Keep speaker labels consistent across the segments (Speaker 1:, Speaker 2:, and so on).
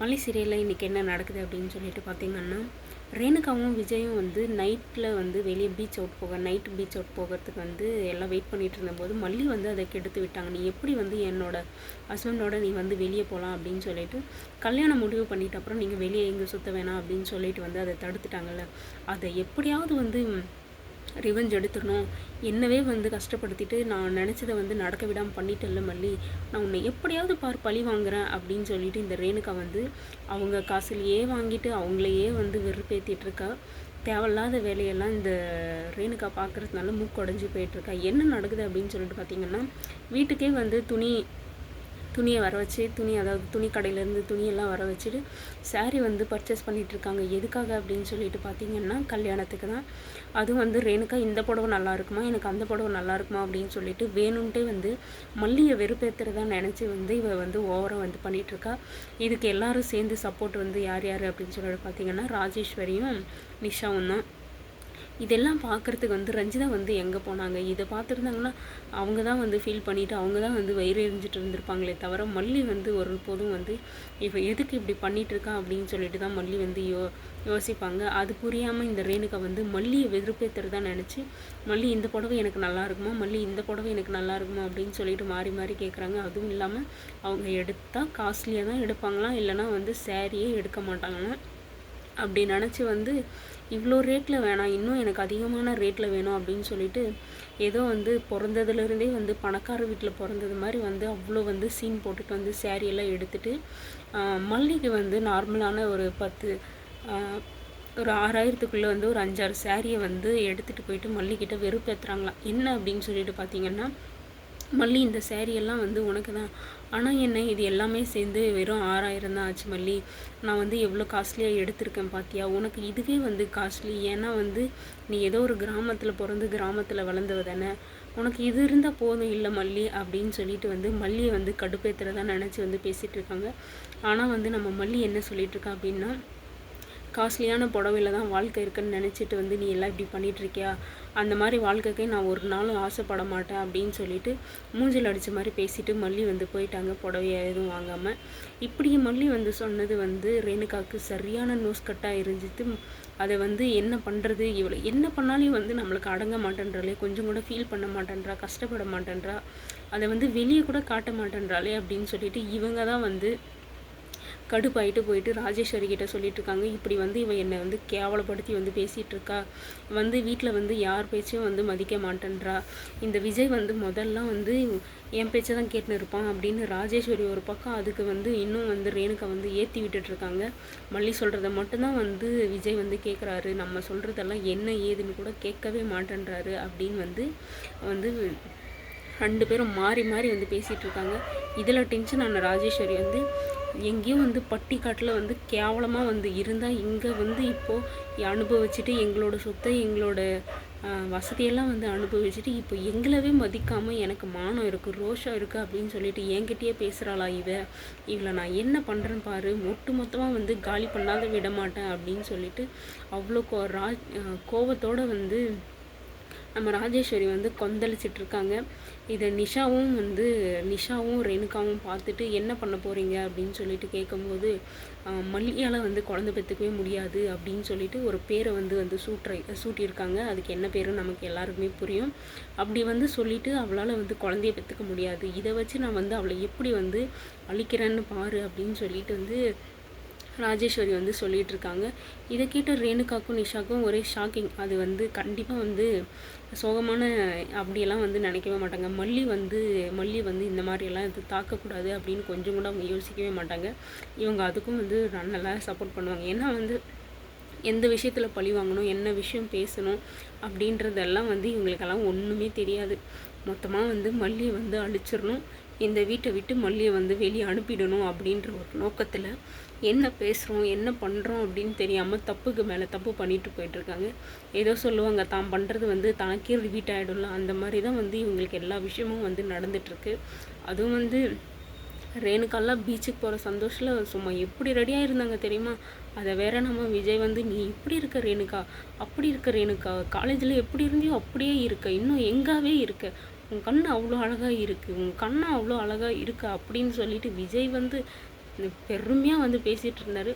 Speaker 1: மல்லி சீரியலில் இன்றைக்கி என்ன நடக்குது அப்படின்னு சொல்லிட்டு பார்த்தீங்கன்னா ரேணுகாவும் விஜயும் வந்து நைட்டில் வந்து வெளியே பீச் அவுட் போக நைட்டு பீச் அவுட் போகிறதுக்கு வந்து எல்லாம் வெயிட் பண்ணிட்டு இருந்தபோது மல்லி வந்து அதை கெடுத்து விட்டாங்க. நீ எப்படி வந்து என்னோட ஹஸ்பண்டோட நீ வந்து வெளியே போகலாம் அப்படின்னு சொல்லிட்டு கல்யாணம் முடிவு பண்ணிட்ட அப்புறம் நீங்கள் வெளியே எங்கே சுற்ற வேணாம்? அப்படின்னு சொல்லிட்டு வந்து அதை தடுத்துட்டாங்கல்ல. அதை எப்படியாவது வந்து ரிவெஞ்ச் எடுத்துடணும் என்னவே வந்து கஷ்டப்படுத்திட்டு நான் நினச்சதை வந்து நடக்க விடாமல் பண்ணிட்டேன்ல மல்லி. நான் உன்னை எப்படியாவது பார் பழி வாங்குறேன் அப்படின்னு சொல்லிட்டு இந்த ரேணுகா வந்து அவங்க காசுலையே வாங்கிட்டு அவங்களையே வந்து வெறுப்பேற்றிட்டு இருக்கா. தேவையில்லாத வேலையெல்லாம் இந்த ரேணுகா பார்க்குறதுனால மூக்குடைஞ்சு போயிட்டுருக்கா என்ன நடக்குது அப்படின்னு சொல்லிட்டு பார்த்தீங்கன்னா வீட்டுக்கே வந்து துணி துணியை வர வச்சு துணி அதாவது துணி கடையிலேருந்து துணியெல்லாம் வர வச்சுட்டு சாரீ வந்து பர்ச்சேஸ் பண்ணிகிட்ருக்காங்க எதுக்காக அப்படின்னு சொல்லிட்டு பார்த்தீங்கன்னா கல்யாணத்துக்கு தான். அதுவும் வந்து ரேணுகா இந்த புடவை நல்லா இருக்குமா? எனக்கு அந்த புடவை நல்லா இருக்குமா? அப்படின்னு சொல்லிட்டு வேணும்ன்ட்டே வந்து மல்லியை வெறுப்பேற்றுறதா நினச்சி வந்து இவ வந்து ஓவராக வந்து பண்ணிகிட்ருக்கா இதுக்கு எல்லாரும் சேர்ந்து சப்போர்ட் வந்து யார் யார் அப்படின்னு சொல்லிட்டு பார்த்தீங்கன்னா ராஜேஸ்வரியும் நிஷாவும் தான். இதெல்லாம் பார்க்குறதுக்கு வந்து ரஞ்சிதா வந்து எங்கே போனாங்க? இதை பார்த்துருந்தாங்கன்னா அவங்க தான் வந்து ஃபீல் பண்ணிவிட்டு அவங்க தான் வந்து வயிறு எரிஞ்சிட்டு இருந்திருப்பாங்களே தவிர மல்லி வந்து ஒரு போதும் வந்து இப்போ எதுக்கு இப்படி பண்ணிகிட்ருக்கா இருக்கா? அப்படின்னு சொல்லிட்டு தான் மல்லி வந்து யோ யோசிப்பாங்க. அது புரியாமல் இந்த ரேணுகா வந்து மல்லியை வெறுப்பேற்றுறதா நினச்சி மல்லி இந்த புடவை எனக்கு நல்லா இருக்குமா? மல்லி இந்த புடவை எனக்கு நல்லா இருக்குமா? அப்படின்னு சொல்லிட்டு மாறி மாறி கேட்குறாங்க அதுவும் இல்லாமல் அவங்க எடுத்தால் காஸ்ட்லியாக தான் எடுப்பாங்களாம். இல்லைனா வந்து சேரீயே எடுக்க மாட்டாங்களாம். அப்படி நினச்சி வந்து இவ்வளோ ரேட்டில் வேணாம் இன்னும் எனக்கு அதிகமான ரேட்டில் வேணும் அப்படின்னு சொல்லிட்டு ஏதோ வந்து பிறந்ததுலேருந்தே வந்து பணக்கார வீட்டில் பிறந்தது மாதிரி வந்து அவ்வளோ வந்து சீன் போட்டுட்டு வந்து சேரீயெல்லாம் எடுத்துகிட்டு எடுத்துட்டு மல்லிக்கு வந்து நார்மலான ஒரு பத்து ஒரு ஆறாயிரத்துக்குள்ளே வந்து ஒரு அஞ்சாறு சேரீயை வந்து எடுத்துகிட்டு போயிட்டு மல்லிக்கிட்ட வெறுப்பேற்றுறாங்களாம் என்ன அப்படின்னு சொல்லிட்டு பார்த்தீங்கன்னா மல்லி இந்த சேரீயெல்லாம் எல்லாம் வந்து உனக்கு தான் ஆனால் என்ன இது எல்லாமே சேர்ந்து வெறும் ஆறாயிரம் தான் ஆச்சு மல்லி. நான் வந்து எவ்வளோ காஸ்ட்லியாக எடுத்திருக்கேன் பாத்தியா? உனக்கு இதுவே வந்து காஸ்ட்லி ஏன்னா வந்து நீ ஏதோ ஒரு கிராமத்தில் பிறந்து கிராமத்தில் வளர்ந்தவ தானே. உனக்கு இது இருந்தால் போதும் இல்லை மல்லி அப்படின்னு சொல்லிட்டு வந்து மல்லியை வந்து கடுப்பேற்றுறதா நினச்சி வந்து பேசிகிட்டு இருக்காங்க. ஆனால் வந்து நம்ம மல்லி என்ன சொல்லிகிட்ருக்கா அப்படின்னா காஸ்ட்லியான புடவையில தான் வாழ்க்கை இருக்குன்னு நினச்சிட்டு வந்து நீ எல்லாம் இப்படி பண்ணிகிட்ருக்கியா அந்த மாதிரி வாழ்க்கைக்கே நான் ஒரு நாளும் ஆசைப்பட மாட்டேன் அப்படின்னு சொல்லிட்டு மூஞ்சில் அடித்த மாதிரி பேசிட்டு மல்லி வந்து போயிட்டாங்க புடவைய எதுவும் வாங்காமல் இப்படி மல்லி வந்து சொன்னது வந்து ரேணுகாவுக்கு சரியான நோஸ் கட்டாக இருந்துச்சு அதை வந்து என்ன பண்ணுறது இவ்வளோ என்ன பண்ணாலும் வந்து நம்மளுக்கு அடங்க மாட்டேன்றாலே கொஞ்சம் கூட ஃபீல் பண்ண மாட்டேன்றா கஷ்டப்பட மாட்டேன்றா அதை வந்து வெளியே கூட காட்ட மாட்டேன்றாலே அப்படின்னு சொல்லிட்டு இவங்க தான் வந்து கடுப்பாயிட்டு போயிட்டு ராஜேஸ்வரி கிட்ட சொல்லிட்டு இருக்காங்க இப்படி வந்து இவன் என்னை வந்து கேவலப்படுத்தி வந்து பேசிட்டு இருக்கா வந்து வீட்டில் வந்து யார் பேச்சையும் வந்து மதிக்க மாட்டேன்றா. இந்த விஜய் வந்து முதல்லாம் வந்து என் பேச்சை தான் கேட்டுன்னு இருப்பான் அப்படின்னு ராஜேஸ்வரி ஒரு பக்கம் அதுக்கு வந்து இன்னும் வந்து ரேணுகா வந்து ஏற்றி விட்டுட்ருக்காங்க மல்லி சொல்கிறத மட்டும்தான் வந்து விஜய் வந்து கேட்குறாரு நம்ம சொல்கிறதெல்லாம் என்ன ஏதுன்னு கூட கேட்கவே மாட்டேன்றாரு அப்படின்னு வந்து வந்து ரெண்டு பேரும் மாறி மாறி வந்து பேசிகிட்டு இருக்காங்க இதில் டென்ஷன் ஆன ராஜேஸ்வரி வந்து எங்கேயும் வந்து பட்டிக்காட்டில் வந்து கேவலமாக வந்து இருந்தால் இங்கே வந்து இப்போது அனுபவிச்சுட்டு எங்களோட சொத்தை எங்களோட வசதியெல்லாம் வந்து அனுபவிச்சுட்டு இப்போ எங்களவே மதிக்காமல் எனக்கு மானம் இருக்குது ரோஷம் இருக்குது அப்படின்னு சொல்லிட்டு என்கிட்டயே பேசுகிறாளா இவ. இவளை நான் என்ன பண்ணுறேன்னு பாரு ஒட்டு மொத்தமாக வந்து காலி பண்ணாத விட மாட்டேன் அப்படின்னு சொல்லிட்டு அவ்வளோ கோ ரா கோவத்தோடு வந்து நம்ம ராஜேஸ்வரி வந்து கொந்தளிச்சிட்டு இருக்காங்க இதை நிஷாவும் வந்து நிஷாவும் ரேணுகாவும் பார்த்துட்டு என்ன பண்ண போறீங்க அப்படின்னு சொல்லிட்டு கேட்கும்போது மல்லியால் வந்து குழந்தை பெற்றுக்கவே முடியாது அப்படின்னு சொல்லிட்டு ஒரு பேரை வந்து வந்து சூட்டுற சூட்டியிருக்காங்க. அதுக்கு என்ன பேரும் நமக்கு எல்லாருக்குமே புரியும். அப்படி வந்து சொல்லிட்டு அவளால் வந்து குழந்தைய பெற்றுக்க முடியாது. இதை வச்சு நான் வந்து அவளை எப்படி வந்து அழிக்கிறேன்னு பாரு அப்படின்னு சொல்லிட்டு வந்து ராஜேஸ்வரி வந்து சொல்லிகிட்டு இருக்காங்க இதை கேட்ட ரேணுகாக்கும் நிஷாக்கும் ஒரே ஷாக்கிங். அது வந்து கண்டிப்பாக வந்து சோகமான அப்படியெல்லாம் வந்து நினைக்கவே மாட்டாங்க. மல்லி வந்து மல்லி வந்து இந்த மாதிரியெல்லாம் இது தாக்கக்கூடாது அப்படின்னு கொஞ்சம் கூட அவங்க யோசிக்கவே மாட்டாங்க. இவங்க அதுக்கும் வந்து நல்லா சப்போர்ட் பண்ணுவாங்க. ஏன்னா வந்து எந்த விஷயத்தில் பழி வாங்கணும் என்ன விஷயம் பேசணும் அப்படின்றதெல்லாம் வந்து இவங்களுக்கெல்லாம் ஒன்றுமே தெரியாது. மொத்தமாக வந்து மல்லியை வந்து அழிச்சிடணும். இந்த வீட்டை விட்டு மல்லியை வந்து வெளியே அனுப்பிடணும் அப்படின்ற ஒரு நோக்கத்தில் என்ன பேசுகிறோம் என்ன பண்ணுறோம் அப்படின்னு தெரியாமல் தப்புக்கு மேலே தப்பு பண்ணிட்டு போயிட்டுருக்காங்க. ஏதோ சொல்லுவாங்க தான் பண்ணுறது வந்து தனக்கே ரிவீட் ஆகிடும்ல அந்த மாதிரி தான் வந்து இவங்களுக்கு எல்லா விஷயமும் வந்து நடந்துகிட்ருக்கு அதுவும் வந்து ரேணுகாலாம் பீச்சுக்கு போகிற சந்தோஷத்தில் சும்மா எப்படி ரெடியாக இருந்தாங்க தெரியுமா? அதை வேற நம்ம விஜய் வந்து நீ இப்படி இருக்க ரேணுகா அப்படி இருக்க ரேணுகா காலேஜில் எப்படி இருந்தியோ அப்படியே இருக்க இன்னும் எங்காவே இருக்க உன் கண்ணு அவ்வளோ அழகாக இருக்குது உன் கண்ணு அவ்வளோ அழகாக இருக்கா அப்படின்னு சொல்லிட்டு விஜய் வந்து பெருமையாக வந்து பேசிகிட்டு இருந்தார்.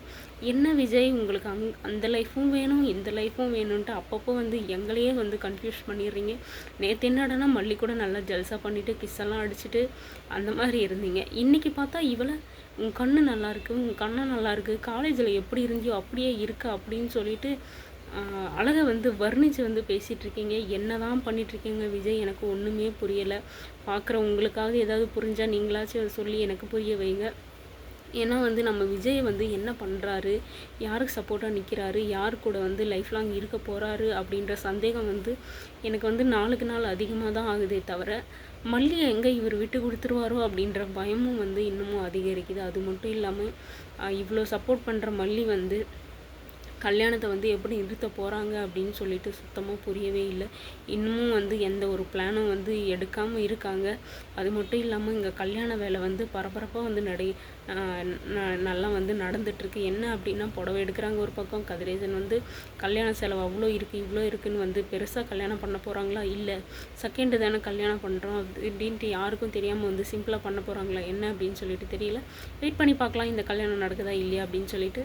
Speaker 1: என்ன விஜய் உங்களுக்கு அங் அந்த லைஃப்பும் வேணும் இந்த லைஃப்பும் வேணும்ன்ட்டு அப்பப்போ வந்து எங்களையே வந்து கன்ஃபியூஸ் பண்ணிடுறீங்க. நேற்று என்னடனா மல்லி கூட நல்லா ஜல்சா பண்ணிவிட்டு கிஸ்ஸெல்லாம் அடிச்சுட்டு அந்த மாதிரி இருந்தீங்க. இன்றைக்கி பார்த்தா இவளை உன் கண்ணு நல்லாயிருக்கு உன் கண்ணை நல்லாயிருக்கு காலேஜில் எப்படி இருந்தியோ அப்படியே இருக்கு அப்படின்னு சொல்லிட்டு அழகை வந்து வர்ணித்து வந்து பேசிகிட்ருக்கீங்க என்ன தான் பண்ணிகிட்ருக்கீங்க விஜய்? எனக்கு ஒன்றுமே புரியலை. பார்க்குற உங்களுக்காக ஏதாவது புரிஞ்சால் நீங்களாச்சும் அதை சொல்லி எனக்கு புரிய வைங்க. ஏன்னா வந்து நம்ம விஜய் வந்து என்ன பண்ணுறாரு யாருக்கு சப்போர்ட்டாக நிற்கிறாரு யார் கூட வந்து லைஃப் லாங் இருக்க போகிறாரு அப்படின்ற சந்தேகம் வந்து எனக்கு வந்து நாளுக்கு நாள் அதிகமாக தான் ஆகுதே தவிர மல்லியை எங்கே இவர் விட்டு கொடுத்துருவாரோ அப்படின்ற பயமும் வந்து இன்னமும் அதிகரிக்குது. அது மட்டும் இல்லாமல் இவ்வளோ சப்போர்ட் பண்ணுற மல்லி வந்து கல்யாணத்தை வந்து எப்படி நிறுத்த போகிறாங்க அப்படின்னு சொல்லிட்டு சுத்தமாக புரியவே இல்லை. இன்னமும் வந்து எந்த ஒரு பிளானும் வந்து எடுக்காமல் இருக்காங்க. அது மட்டும் இல்லாமல் இங்கே கல்யாண வேலை வந்து பரபரப்பாக வந்து நடை நல்லா வந்து நடந்துட்டுருக்கு என்ன அப்படின்னா புடவை எடுக்கிறாங்க ஒரு பக்கம். கதிரேசன் வந்து கல்யாண செலவு அவ்வளோ இருக்குது இவ்வளோ இருக்குதுன்னு வந்து பெருசாக கல்யாணம் பண்ண போகிறாங்களா இல்லை செகண்டு தானே கல்யாணம் பண்ணுறோம் அப்படின்ட்டு யாருக்கும் தெரியாமல் வந்து சிம்பிளாக பண்ண போகிறாங்களா என்ன அப்படின்னு சொல்லிட்டு தெரியல. வெயிட் பண்ணி பார்க்கலாம். இந்த கல்யாணம் நடக்குதா இல்லையா அப்படின்னு சொல்லிட்டு